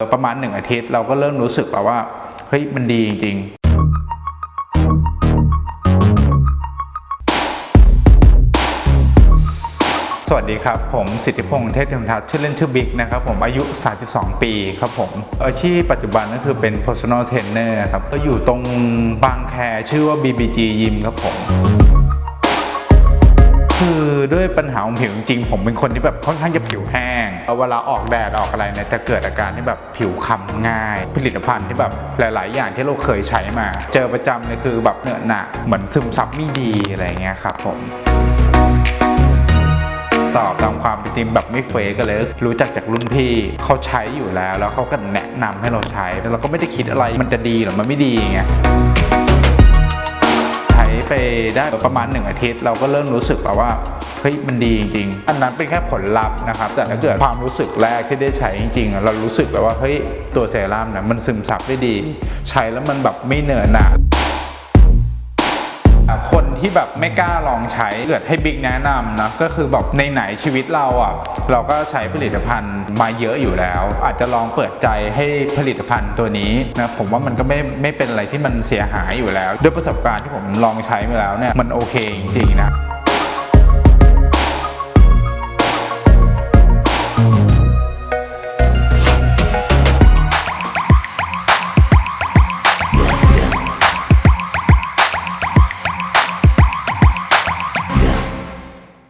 ประมาณหนึ่งอาทิตย์เราก็เริ่มรู้สึกแบบว่าเฮ้ยมันดีจริงๆสวัสดีครับ ผมสิทธิพงษ์เทพธรรมทัศน์ชื่อเล่นชื่อบิ๊กนะครับผมอายุ 32 ปีครับผมอาชีพปัจจุบันก็คือเป็น personal trainer ครับก็อยู่ตรงบางแคชื่อว่า BBG Gym ครับผม คือด้วยปัญหาของผิวจริงๆผมเป็นคนที่แบบค่อนข้างจะผิวแห้งเวลาออกแดดออกอะไรเนี่ยจะเกิดอาการที่แบบผิวคล้ำง่าย ผลิตภัณฑ์ที่แบบหลาย ๆ อย่างที่เราเคยใช้มา เจอประจำเลยคือแบบเหนอะหนะเหมือนซึมซับไม่ดีอะไรเงี้ยครับผมตอบตามความเป็นจริงแบบไม่เฟกกันเลย รู้จักจากรุ่นพี่เขาใช้อยู่แล้ว แล้วเขาก็แนะนำให้เราใช้แล้วเราก็ไม่ได้คิดอะไรมันจะดีหรือมันไม่ดีไง ไปได้ประมาณ 1 อาทิตย์ เราก็เริ่มรู้สึกแบบว่าเฮ้ยมันดีจริงๆ อันนั้นเป็นแค่ผลลัพธ์นะครับ แต่ถ้าเกิดความรู้สึกแรกที่ได้ใช้จริงๆ เรารู้สึกแบบว่าเฮ้ยตัวเซรั่มนะมันซึมซับได้ดี ใช้แล้วมันแบบไม่เหนอะหนะ คนที่แบบไม่กล้าลองใช้เกิดให้บิ๊กแนะนำนะก็คือแบบในไหนชีวิตเราอะเราก็ใช้ผลิตภัณฑ์มาเยอะอยู่แล้ว อาจจะลองเปิดใจให้ผลิตภัณฑ์ตัวนี้นะผมว่ามันก็ไม่ไม่เป็นอะไรที่มันเสียหายอยู่แล้ว ด้วยประสบการณ์ที่ผมลองใช้มาแล้วเนี่ยมันโอเคจริงๆนะ